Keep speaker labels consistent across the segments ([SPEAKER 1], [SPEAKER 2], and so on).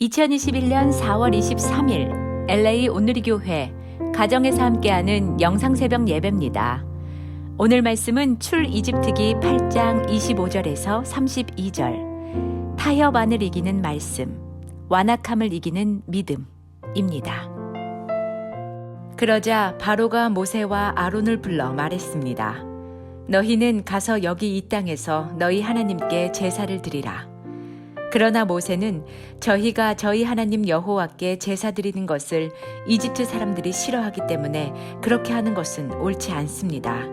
[SPEAKER 1] 2021년 4월 23일 LA 오늘이 교회 가정에서 함께하는 영상 새벽 예배입니다. 오늘 말씀은 출 이집트기 8장 25절에서 32절 타협안을 이기는 말씀 완악함을 이기는 믿음입니다. 그러자 바로가 모세와 아론을 불러 말했습니다. 너희는 가서 여기 이 땅에서 너희 하나님께 제사를 드리라. 그러나 모세는 저희가 저희 하나님 여호와께 제사 드리는 것을 이집트 사람들이 싫어하기 때문에 그렇게 하는 것은 옳지 않습니다.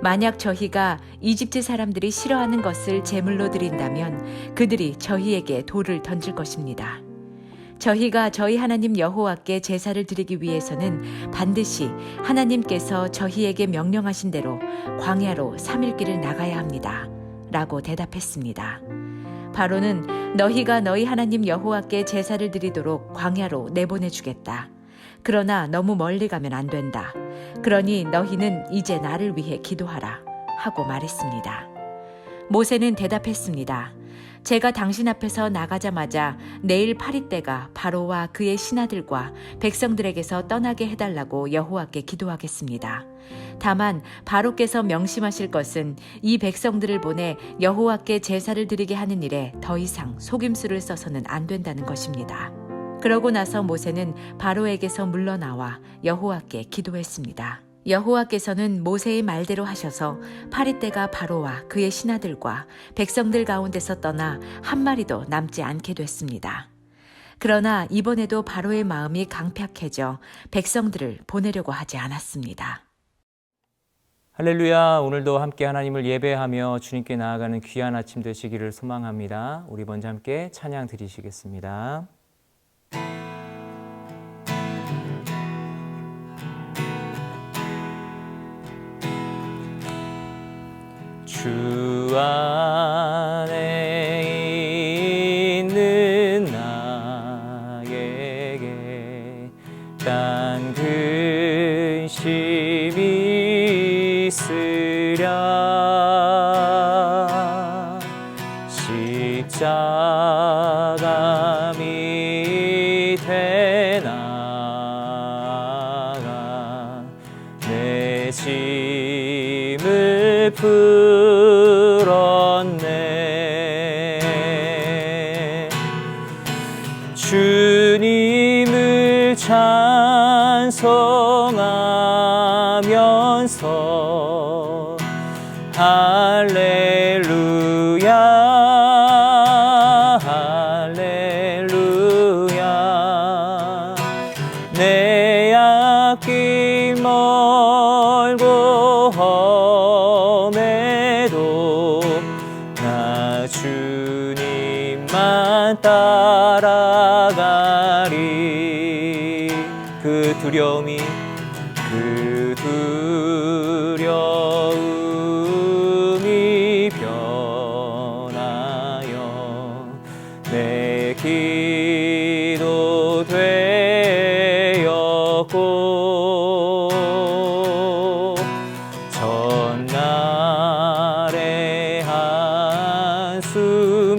[SPEAKER 1] 만약 저희가 이집트 사람들이 싫어하는 것을 제물로 드린다면 그들이 저희에게 돌을 던질 것입니다. 저희가 저희 하나님 여호와께 제사를 드리기 위해서는 반드시 하나님께서 저희에게 명령하신 대로 광야로 3일 길을 나가야 합니다. 라고 대답했습니다. 바로는 너희가 너희 하나님 여호와께 제사를 드리도록 광야로 내보내 주겠다. 그러나 너무 멀리 가면 안 된다. 그러니 너희는 이제 나를 위해 기도하라. 하고 말했습니다. 모세는 대답했습니다. 제가 당신 앞에서 나가자마자 내일 파리 때가 바로와 그의 신하들과 백성들에게서 떠나게 해달라고 여호와께 기도하겠습니다. 다만 바로께서 명심하실 것은 이 백성들을 보내 여호와께 제사를 드리게 하는 일에 더 이상 속임수를 써서는 안 된다는 것입니다. 그러고 나서 모세는 바로에게서 물러나와 여호와께 기도했습니다. 여호와께서는 모세의 말대로 하셔서 파리떼가 바로와 그의 신하들과 백성들 가운데서 떠나 한 마리도 남지 않게 됐습니다. 그러나 이번에도 바로의 마음이 강팍해져 백성들을 보내려고 하지 않았습니다.
[SPEAKER 2] 할렐루야. 오늘도 함께 하나님을 예배하며 주님께 나아가는 귀한 아침 되시기를 소망합니다. 우리 먼저 함께 찬양 드리시겠습니다. 주안 십자가 밑에 나가 내 짐을 풀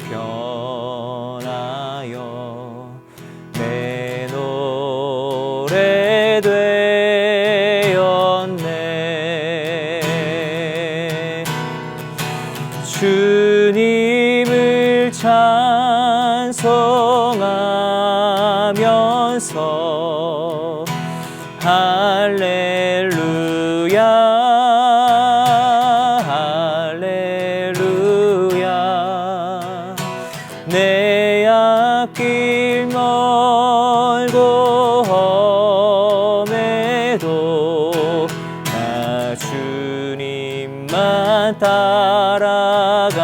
[SPEAKER 2] 변하여 험해도 나 주님만 따라가리.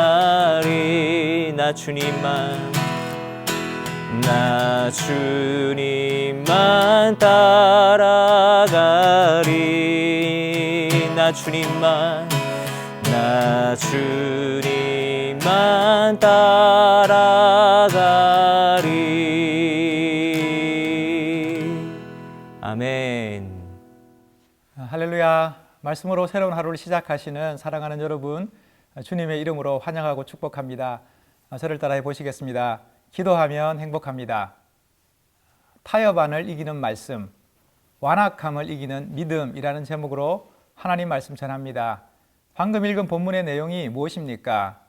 [SPEAKER 2] 나 주님만 나 주님만 따라가리. 나 주님만 나 주님만 따라
[SPEAKER 3] 말씀으로 새로운 하루를 시작하시는 사랑하는 여러분, 주님의 이름으로 환영하고 축복합니다. 저를 따라해 보시겠습니다. 기도하면 행복합니다. 타협안을 이기는 말씀, 완악함을 이기는 믿음이라는 제목으로 하나님 말씀 전합니다. 방금 읽은 본문의 내용이 무엇입니까?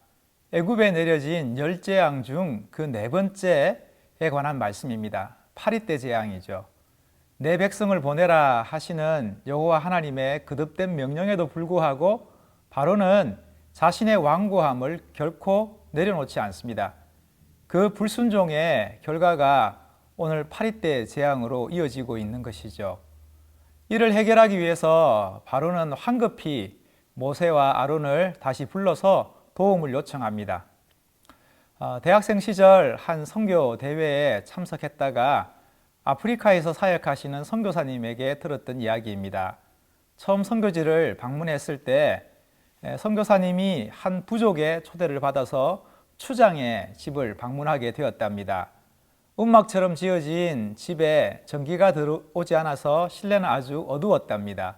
[SPEAKER 3] 애굽에 내려진 열 재앙 중 그 네 번째에 관한 말씀입니다. 파리떼 재앙이죠. 내 백성을 보내라 하시는 여호와 하나님의 거듭된 명령에도 불구하고 바로는 자신의 완고함을 결코 내려놓지 않습니다. 그 불순종의 결과가 오늘 파리떼 재앙으로 이어지고 있는 것이죠. 이를 해결하기 위해서 바로는 황급히 모세와 아론을 다시 불러서 도움을 요청합니다. 어, 대학생 시절 한 선교 대회에 참석했다가 아프리카에서 사역하시는 선교사님에게 들었던 이야기입니다. 처음 선교지를 방문했을 때 에, 선교사님이 한 부족의 초대를 받아서 추장의 집을 방문하게 되었답니다. 음막처럼 지어진 집에 전기가 들어오지 않아서 실내는 아주 어두웠답니다.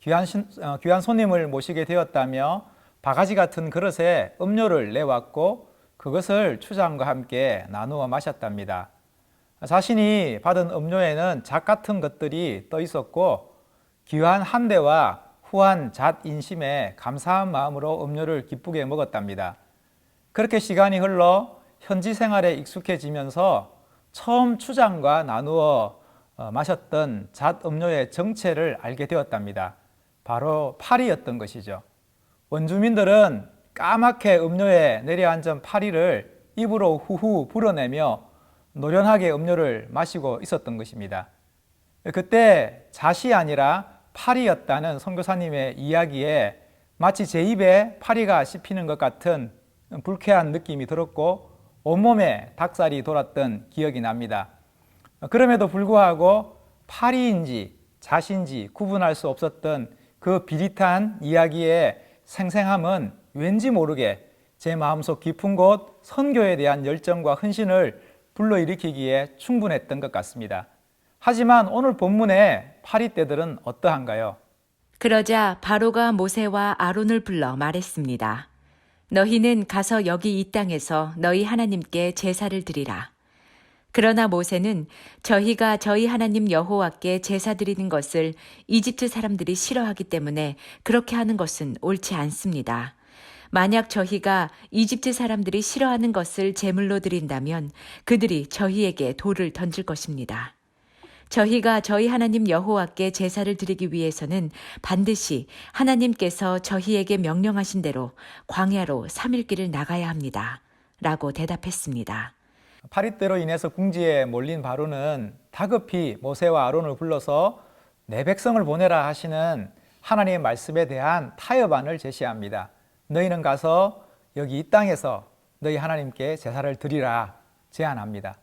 [SPEAKER 3] 귀한, 신- 어, 귀한 손님을 모시게 되었다며 바가지 같은 그릇에 음료를 내왔고 그것을 추장과 함께 나누어 마셨답니다. 자신이 받은 음료에는 잣 같은 것들이 떠 있었고 귀한 한 대와 후한 잣 인심에 감사한 마음으로 음료를 기쁘게 먹었답니다. 그렇게 시간이 흘러 현지 생활에 익숙해지면서 처음 추장과 나누어 어, 마셨던 잣 음료의 정체를 알게 되었답니다. 바로 파리였던 것이죠. 원주민들은 까맣게 음료에 내려앉은 파리를 입으로 후후 불어내며 노련하게 음료를 마시고 있었던 것입니다. 그때 잣이 아니라 파리였다는 선교사님의 이야기에 마치 제 입에 파리가 씹히는 것 같은 불쾌한 느낌이 들었고 온몸에 닭살이 돌았던 기억이 납니다. 그럼에도 불구하고 파리인지 잣인지 구분할 수 없었던 그 비릿한 이야기의 생생함은 왠지 모르게 제 마음속 깊은 곳 선교에 대한 열정과 헌신을 불러일으키기에 충분했던 것 같습니다. 하지만 오늘 본문의 파리떼들은 어떠한가요?
[SPEAKER 1] 그러자 바로가 모세와 아론을 불러 말했습니다. 너희는 가서 여기 이 땅에서 너희 하나님께 제사를 드리라. 그러나 모세는 저희가 저희 하나님 여호와께 제사 드리는 것을 이집트 사람들이 싫어하기 때문에 그렇게 하는 것은 옳지 않습니다. 만약 저희가 이집트 사람들이 싫어하는 것을 제물로 드린다면 그들이 저희에게 돌을 던질 것입니다. 저희가 저희 하나님 여호와께 제사를 드리기 위해서는 반드시 하나님께서 저희에게 명령하신 대로 광야로 3일 길을 나가야 합니다. 라고 대답했습니다.
[SPEAKER 3] 파리떼로 인해서 궁지에 몰린 바로는 다급히 모세와 아론을 불러서 내 백성을 보내라 하시는 하나님의 말씀에 대한 타협안을 제시합니다. 너희는 가서 여기 이 땅에서 너희 하나님께 제사를 드리라 제안합니다.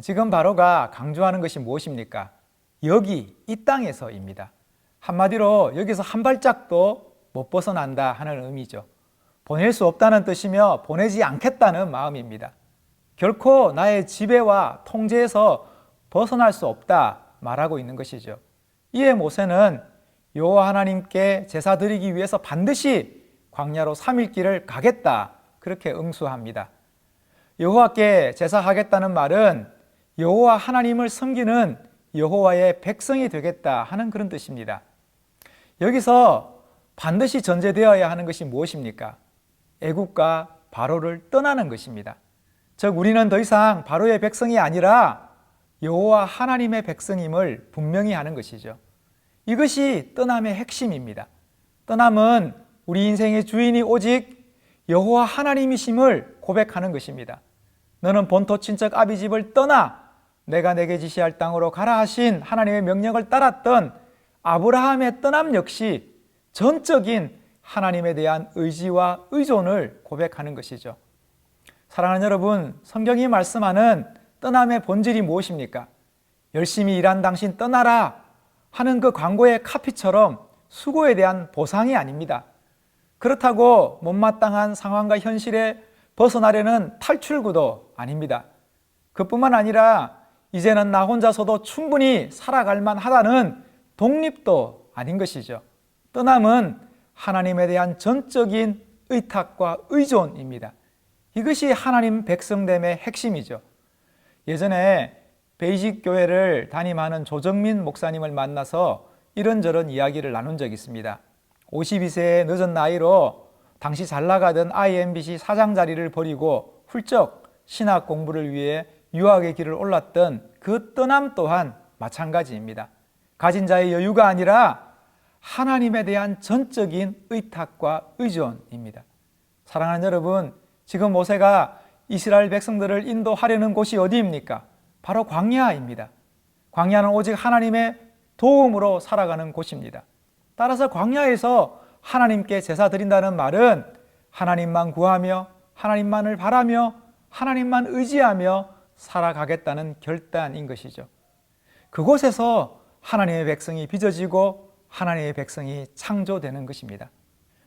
[SPEAKER 3] 지금 바로가 강조하는 것이 무엇입니까? 여기 이 땅에서입니다. 한마디로 여기서 한 발짝도 못 벗어난다 하는 의미죠. 보낼 수 없다는 뜻이며 보내지 않겠다는 마음입니다. 결코 나의 지배와 통제에서 벗어날 수 없다 말하고 있는 것이죠. 이에 모세는 여호와 하나님께 제사 드리기 위해서 반드시 광야로 3일 길을 가겠다 그렇게 응수합니다. 여호와께 제사하겠다는 말은 여호와 하나님을 섬기는 여호와의 백성이 되겠다 하는 그런 뜻입니다. 여기서 반드시 전제되어야 하는 것이 무엇입니까? 애국과 바로를 떠나는 것입니다. 즉 우리는 더 이상 바로의 백성이 아니라 여호와 하나님의 백성임을 분명히 하는 것이죠. 이것이 떠남의 핵심입니다. 떠남은 우리 인생의 주인이 오직 여호와 하나님이심을 고백하는 것입니다. 너는 본토 친척 아비 집을 떠나 내가 내게 지시할 땅으로 가라 하신 하나님의 명령을 따랐던 아브라함의 떠남 역시 전적인 하나님에 대한 의지와 의존을 고백하는 것이죠. 사랑하는 여러분, 성경이 말씀하는 떠남의 본질이 무엇입니까? 열심히 일한 당신 떠나라 하는 그 광고의 카피처럼 수고에 대한 보상이 아닙니다. 그렇다고 못마땅한 상황과 현실에 벗어나려는 탈출구도 아닙니다. 그뿐만 아니라 이제는 나 혼자서도 충분히 살아갈 만하다는 독립도 아닌 것이죠. 떠남은 하나님에 대한 전적인 의탁과 의존입니다. 이것이 하나님 백성됨의 핵심이죠. 예전에 베이직 교회를 담임하는 조정민 목사님을 만나서 이런저런 이야기를 나눈 적이 있습니다. 52세의 늦은 나이로 당시 잘 나가던 IMBC 사장 자리를 버리고 훌쩍 신학 공부를 위해 유학의 길을 올랐던 그 떠남 또한 마찬가지입니다. 가진 자의 여유가 아니라 하나님에 대한 전적인 의탁과 의존입니다. 사랑하는 여러분, 지금 모세가 이스라엘 백성들을 인도하려는 곳이 어디입니까? 바로 광야입니다. 광야는 오직 하나님의 도움으로 살아가는 곳입니다. 따라서 광야에서 하나님께 제사 드린다는 말은 하나님만 구하며 하나님만을 바라며 하나님만 의지하며 살아가겠다는 결단인 것이죠. 그곳에서 하나님의 백성이 빚어지고 하나님의 백성이 창조되는 것입니다.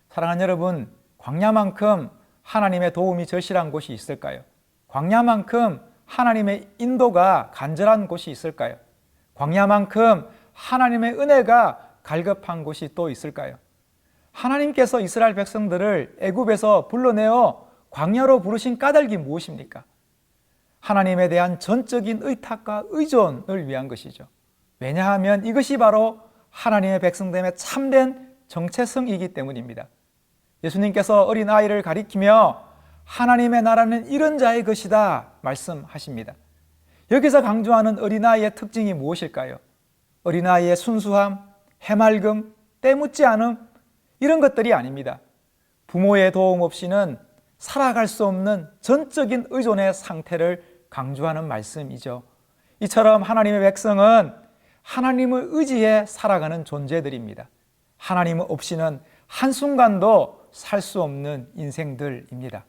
[SPEAKER 3] 사랑하는 여러분, 광야만큼 하나님의 도움이 절실한 곳이 있을까요? 광야만큼 하나님의 인도가 간절한 곳이 있을까요? 광야만큼 하나님의 은혜가 갈급한 곳이 또 있을까요? 하나님께서 이스라엘 백성들을 애굽에서 불러내어 광야로 부르신 까닭이 무엇입니까? 하나님에 대한 전적인 의탁과 의존을 위한 것이죠. 왜냐하면 이것이 바로 하나님의 백성됨의 참된 정체성이기 때문입니다. 예수님께서 어린 아이를 가리키며 하나님의 나라는 이런 자의 것이다 말씀하십니다. 여기서 강조하는 어린아이의 특징이 무엇일까요? 어린아이의 순수함, 해맑음, 때묻지 않음 이런 것들이 아닙니다. 부모의 도움 없이는 살아갈 수 없는 전적인 의존의 상태를 강조하는 말씀이죠. 이처럼 하나님의 백성은 하나님을 의지해 살아가는 존재들입니다. 하나님 없이는 한순간도 살 수 없는 인생들입니다.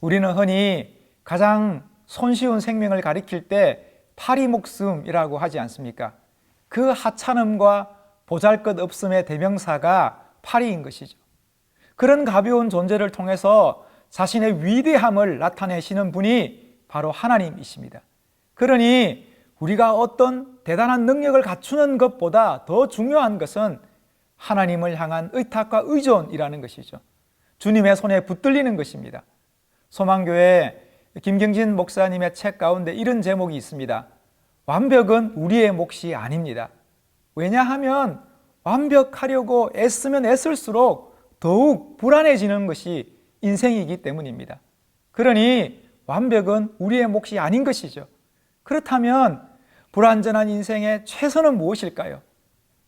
[SPEAKER 3] 우리는 흔히 가장 손쉬운 생명을 가리킬 때 파리 목숨이라고 하지 않습니까? 그 하찮음과 보잘 것 없음의 대명사가 파리인 것이죠. 그런 가벼운 존재를 통해서 자신의 위대함을 나타내시는 분이 바로 하나님이십니다. 그러니 우리가 어떤 대단한 능력을 갖추는 것보다 더 중요한 것은 하나님을 향한 의탁과 의존이라는 것이죠. 주님의 손에 붙들리는 것입니다. 소망교회 김경진 목사님의 책 가운데 이런 제목이 있습니다. 완벽은 우리의 몫이 아닙니다. 왜냐하면 완벽하려고 애쓰면 애쓸수록 더욱 불안해지는 것이 인생이기 때문입니다. 그러니 완벽은 우리의 몫이 아닌 것이죠. 그렇다면 불완전한 인생의 최선은 무엇일까요?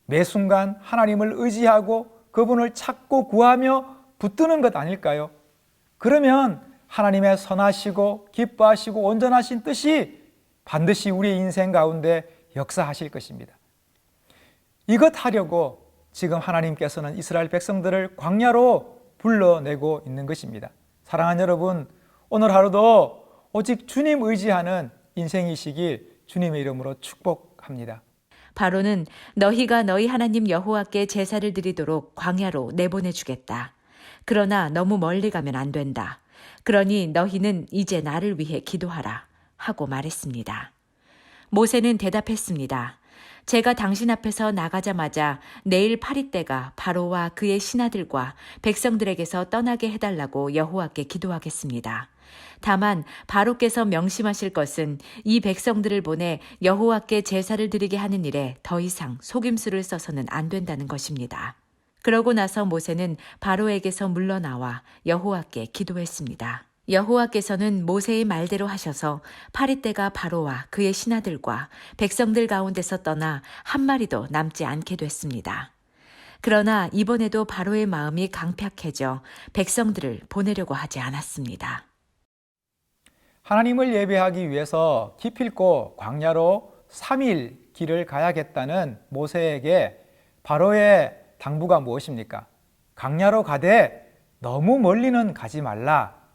[SPEAKER 3] 매 순간 하나님을 의지하고 그분을 찾고 구하며 붙드는 것 아닐까요? 그러면 하나님의 선하시고 기뻐하시고 온전하신 뜻이 반드시 우리의 인생 가운데 역사하실 것입니다. 이것 하려고 지금 하나님께서는 이스라엘 백성들을 광야로 불러내고 있는 것입니다. 사랑하는 여러분, 오늘 하루도 오직 주님 의지하는 인생이시길 주님의 이름으로 축복합니다.
[SPEAKER 1] 바로는 너희가 너희 하나님 여호와께 제사를 드리도록 광야로 내보내 주겠다. 그러나 너무 멀리 가면 안 된다. 그러니 너희는 이제 나를 위해 기도하라 하고 말했습니다. 모세는 대답했습니다. 제가 당신 앞에서 나가자마자 내일 파리 때가 바로와 그의 신하들과 백성들에게서 떠나게 해달라고 여호와께 기도하겠습니다. 다만 바로께서 명심하실 것은 이 백성들을 보내 여호와께 제사를 드리게 하는 일에 더 이상 속임수를 써서는 안 된다는 것입니다. 그러고 나서 모세는 바로에게서 물러나와 여호와께 기도했습니다. 여호와께서는 모세의 말대로 하셔서 파리떼가 바로와 그의 신하들과 백성들 가운데서 떠나 한 마리도 남지 않게 됐습니다. 그러나 이번에도 바로의 마음이 강팍해져 백성들을 보내려고 하지 않았습니다.
[SPEAKER 3] 하나님을 예배하기 위해서 기필코 광야로 3일 길을 가야겠다는 모세에게 바로의 당부가 무엇입니까? 광야로 가되 너무 멀리는 가지 말라.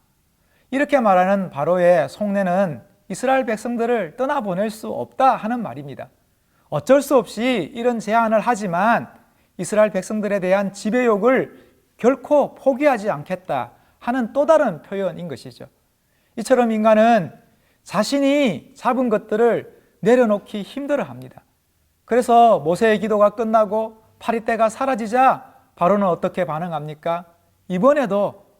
[SPEAKER 3] 이렇게 말하는 바로의 속내는 이스라엘 백성들을 떠나보낼 수 없다 하는 말입니다. 어쩔 수 없이 이런 제안을 하지만 이스라엘 백성들에 대한 지배욕을 결코 포기하지 않겠다 하는 또 다른 표현인 것이죠. 이처럼 인간은 자신이 잡은 것들을 내려놓기 힘들어 합니다. 그래서 모세의 기도가 끝나고 파리떼가 사라지자 바로는 어떻게 반응합니까? 이번에도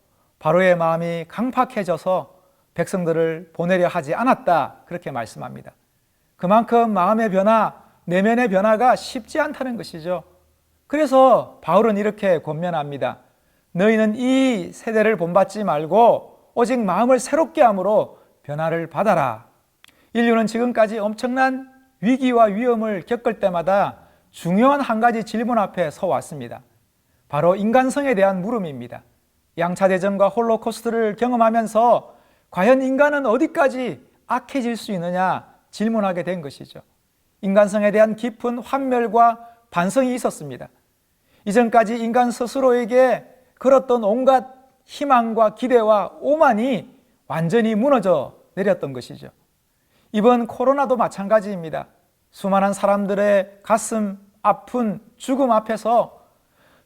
[SPEAKER 3] 바로의 마음이 강팍해져서 백성들을 보내려 하지 않았다. 그렇게 말씀합니다. 그만큼 마음의 변화, 내면의 변화가 쉽지 않다는 것이죠. 그래서 바울은 이렇게 권면합니다. 너희는 이 세대를 본받지 말고 오직 마음을 새롭게 함으로 변화를 받아라. 인류는 지금까지 엄청난 위기와 위험을 겪을 때마다 중요한 한 가지 질문 앞에 서 왔습니다. 바로 인간성에 대한 물음입니다. 양차 대전과 홀로코스트를 경험하면서 과연 인간은 어디까지 악해질 수 있느냐 질문하게 된 것이죠. 인간성에 대한 깊은 환멸과 반성이 있었습니다. 이전까지 인간 스스로에게 걸었던 온갖 희망과 기대와 오만이 완전히 무너져 내렸던 것이죠. 이번 코로나도 마찬가지입니다. 수많은 사람들의 가슴 아픈 죽음 앞에서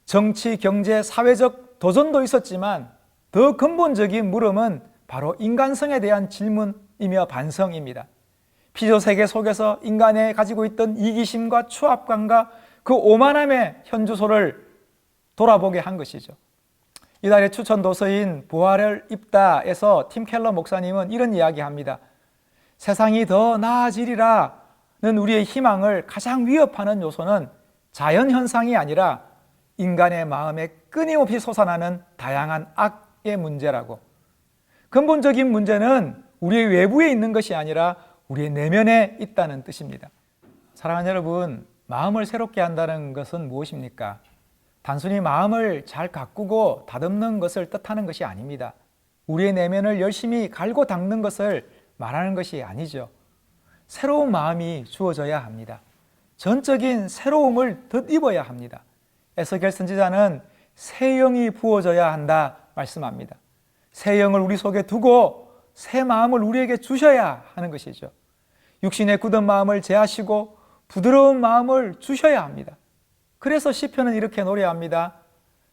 [SPEAKER 3] 정치, 경제, 사회적 도전도 있었지만 더 근본적인 물음은 바로 인간성에 대한 질문이며 반성입니다. 피조 세계 속에서 인간에 가지고 있던 이기심과 추압감과 그 오만함의 현주소를 돌아보게 한 것이죠. 이달의 추천 도서인 부활을 입다에서 팀 켈러 목사님은 이런 이야기합니다. 세상이 더 나아지리라는 우리의 희망을 가장 위협하는 요소는 자연 현상이 아니라 인간의 마음에 끊임없이 솟아나는 다양한 악의 문제라고. 근본적인 문제는 우리의 외부에 있는 것이 아니라 우리의 내면에 있다는 뜻입니다. 사랑하는 여러분, 마음을 새롭게 한다는 것은 무엇입니까? 단순히 마음을 잘 가꾸고 다듬는 것을 뜻하는 것이 아닙니다. 우리의 내면을 열심히 갈고 닦는 것을 말하는 것이 아니죠. 새로운 마음이 주어져야 합니다. 전적인 새로움을 덧입어야 합니다. 에스겔 선지자는 새 영이 부어져야 한다 말씀합니다. 새 영을 우리 속에 두고 새 마음을 우리에게 주셔야 하는 것이죠. 육신의 굳은 마음을 제하시고 부드러운 마음을 주셔야 합니다. 그래서 시편은 이렇게 노래합니다.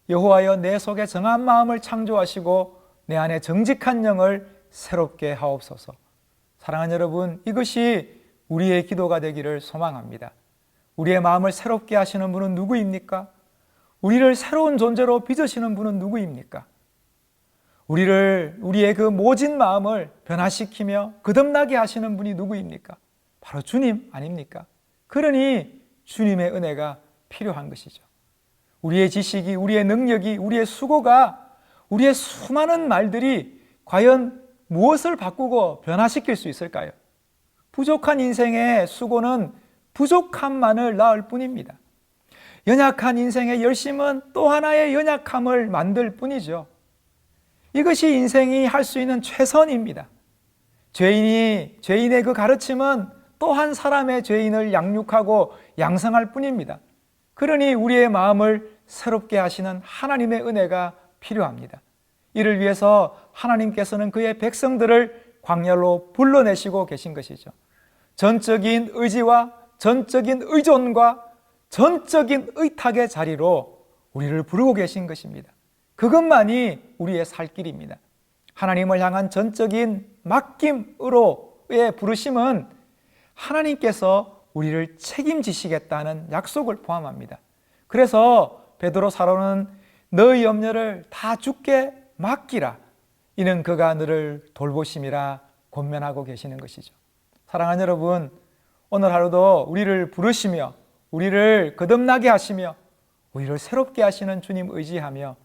[SPEAKER 3] 여호와여 내 속에 정한 마음을 창조하시고 내 안에 정직한 영을 새롭게 하옵소서. 사랑하는 여러분, 이것이 우리의 기도가 되기를 소망합니다. 우리의 마음을 새롭게 하시는 분은 누구입니까? 우리를 새로운 존재로 빚으시는 분은 누구입니까? 우리를 우리의 그 모진 마음을 변화시키며 거듭나게 하시는 분이 누구입니까? 바로 주님 아닙니까? 그러니 주님의 은혜가 필요한 것이죠. 우리의 지식이, 우리의 능력이, 우리의 수고가, 우리의 수많은 말들이 과연 무엇을 바꾸고 변화시킬 수 있을까요? 부족한 인생의 수고는 부족함만을 낳을 뿐입니다. 연약한 인생의 열심은 또 하나의 연약함을 만들 뿐이죠. 이것이 인생이 할 수 있는 최선입니다. 죄인이, 죄인의 그 가르침은 또한 사람의 죄인을 양육하고 양성할 뿐입니다. 그러니 우리의 마음을 새롭게 하시는 하나님의 은혜가 필요합니다. 이를 위해서 하나님께서는 그의 백성들을 광야로 불러내시고 계신 것이죠. 전적인 의지와 전적인 의존과 전적인 의탁의 자리로 우리를 부르고 계신 것입니다. 그것만이 우리의 살 길입니다. 하나님을 향한 전적인 맡김으로의 부르심은 하나님께서 우리를 책임지시겠다는 약속을 포함합니다. 그래서 베드로 사로는 너희 염려를 다 주께 맡기라. 이는 그가 너를 돌보심이라 권면하고 계시는 것이죠. 사랑하는 여러분, 오늘 하루도 우리를 부르시며 우리를 거듭나게 하시며 우리를 새롭게 하시는 주님 의지하며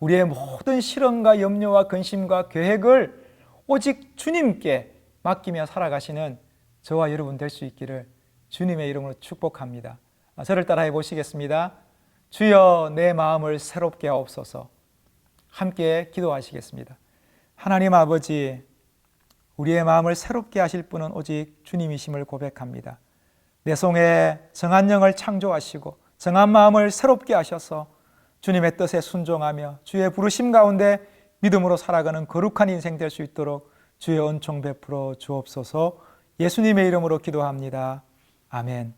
[SPEAKER 3] 우리의 모든 실험과 염려와 근심과 계획을 오직 주님께 맡기며 살아가시는 저와 여러분 될 수 있기를 주님의 이름으로 축복합니다. 아, 저를 따라해 보시겠습니다. 주여 내 마음을 새롭게 하옵소서. 함께 기도하시겠습니다. 하나님 아버지, 우리의 마음을 새롭게 하실 분은 오직 주님이심을 고백합니다. 내 속에 정한 영을 창조하시고 정한 마음을 새롭게 하셔서 주님의 뜻에 순종하며 주의 부르심 가운데 믿음으로 살아가는 거룩한 인생 될 수 있도록 주의 은총 베풀어 주옵소서 예수님의 이름으로 기도합니다. 아멘.